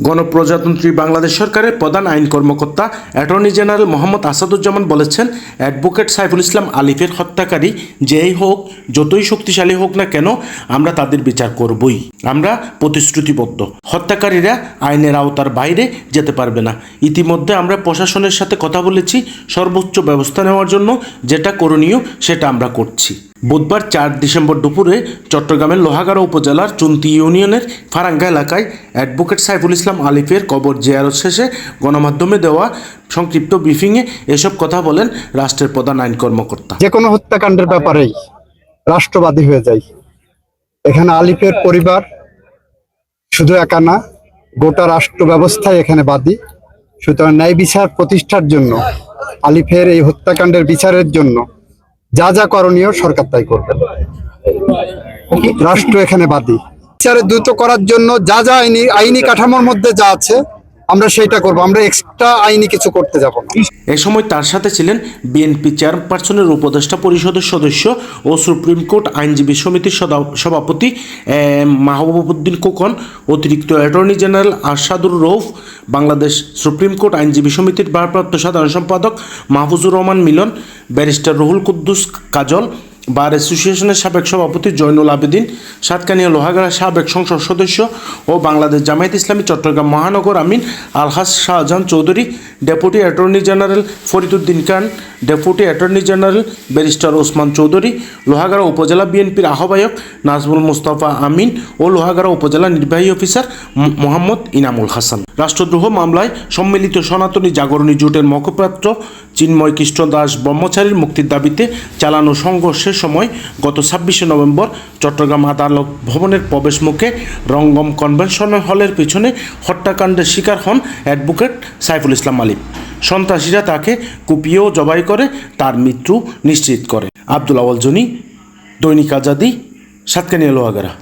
গণপ্রজাতন্ত্রী বাংলাদেশ সরকারের প্রধান আইন কর্মকর্তা অ্যাটর্নি জেনারেল মোহাম্মদ আসাদুজ্জামান বলেছেন, অ্যাডভোকেট সাইফুল ইসলাম আলিফের হত্যাকারী যেই হোক, যতই শক্তিশালী হোক না কেন, আমরা তাদের বিচার করবই। আমরা প্রতিশ্রুতিবদ্ধ। হত্যাকারীরা আইনের আওতার বাইরে যেতে পারবে না। ইতিমধ্যে আমরা প্রশাসনের সাথে কথা বলেছি, সর্বোচ্চ ব্যবস্থা নেওয়ার জন্য যেটা করণীয় সেটা আমরা করছি। বুধবার চার ডিসেম্বর দুপুরে চট্টগ্রামের লোহাগাড়া উপজেলার চুন্তি ইউনিয়নের ফারাঙ্গা এলাকায় অ্যাডভোকেট সাইফুল ইসলাম আলিফের কবর জিয়ারত শেষে গণমাধ্যমে দেওয়া সংক্ষিপ্ত ব্রিফিংয়ে এসব কথা বলেন রাষ্ট্রের প্রধান আইন কর্মকর্তা। যে কোনো হত্যাকাণ্ডের ব্যাপারেই রাষ্ট্রবাদী হয়ে যায় এখানে আলিফের পরিবার শুধু একা না, গোটা রাষ্ট্র ব্যবস্থায় এখানে বাদী। সুতরাং ন্যায় বিচার প্রতিষ্ঠার জন্য, আলিফের এই হত্যাকাণ্ডের বিচারের জন্য যা যা করণীয় সরকার তাই করবে। রাষ্ট্র এখানে বাদী। বিচারে দ্রুত করার জন্য যা যা আইনি আইনি কাঠামোর মধ্যে যা আছে আমরা সেইটা করব, আমরা এক্সট্রা আইনি কিছু করতে যাব না। এ সময় তার সাথে ছিলেন বিএনপি চেয়ারপারসনের উপদেষ্টা পরিষদের সদস্য ও সুপ্রিম কোর্ট আইনজীবী সমিতির সভাপতি মাহবুবুদ্দিন কোকন অতিরিক্ত attorney general Arshadur Rouf Bangladesh supreme court আইনজীবী সমিতির ভারপ্রাপ্ত সাধারণ সম্পাদক মাহফুজুর রহমান মিলন, ব্যারিস্টার রুহুল কুদ্দুস কাজল বার অ্যাসোসিয়েশনের সাবেক সভাপতি জয়নুল আবেদিন, সাতকানিয়া লোহাগাড়া সাবেক সংসদ সদস্য ও বাংলাদেশ জামায়াত ইসলামী চট্টগ্রাম মহানগর Amin Alhas Shahjahan Chowdhury, deputy attorney general Fariduddin Khan, deputy attorney general barrister Osman Chowdhury, Lohagara উপজেলা বিএনপির আহ্বায়ক নাজমুল মুস্তাফা আমিন ও লোহাগাড়া উপজেলা নির্বাহী অফিসার মোহাম্মদ ইনামুল হাসান। রাষ্ট্রদ্রোহ মামলায় সম্মিলিত সনাতনী জাগরণী জোটের মুখপাত্র চিন্ময় কৃষ্ণ দাস ব্রহ্মচারীর মুক্তির দাবিতে চালানো সংঘর্ষের সময় গত ছাব্বিশে নভেম্বর চট্টগ্রাম আদালত ভবনের প্রবেশ মুখে রঙ্গম কনভেনশন হলের পেছনে হত্যাকাণ্ডের শিকার হন অ্যাডভোকেট সাইফুল ইসলাম আলিম। সন্ত্রাসীরা তাকে কুপিয়েও জবাই করে, তার মৃত্যু নিশ্চিত করে। আবদুল আওয়াল জনি, দৈনিক আজাদি, সাতকানিয়া, লোহাগাড়া।